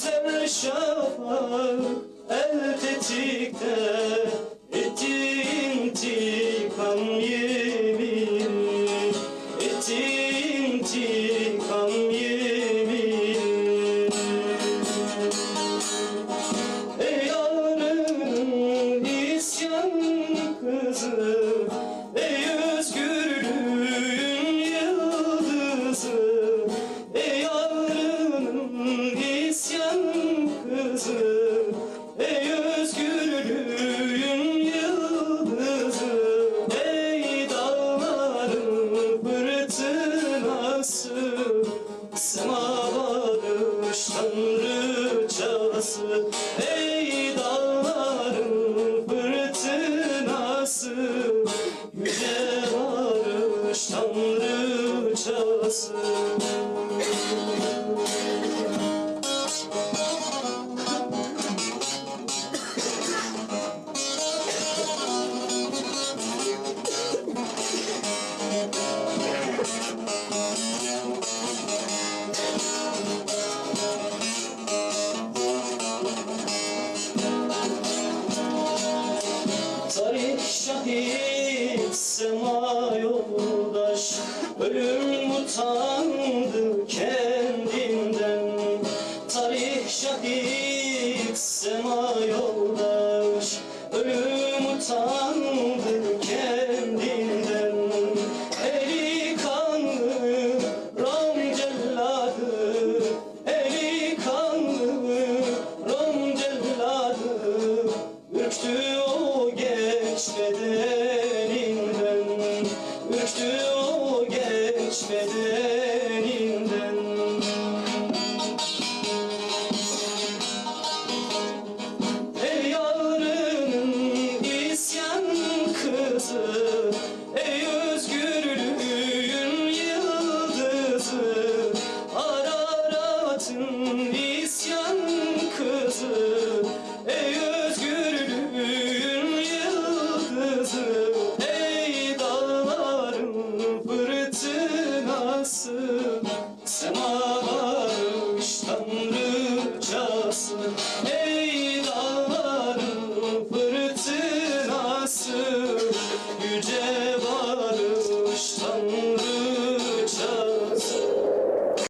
Sezer şafak el tetikte. Yapma yoldaş. Ölüm utandı kendinden. Tarih şahit Sema yoldaş. içmeden Semalarmış tanrıçasına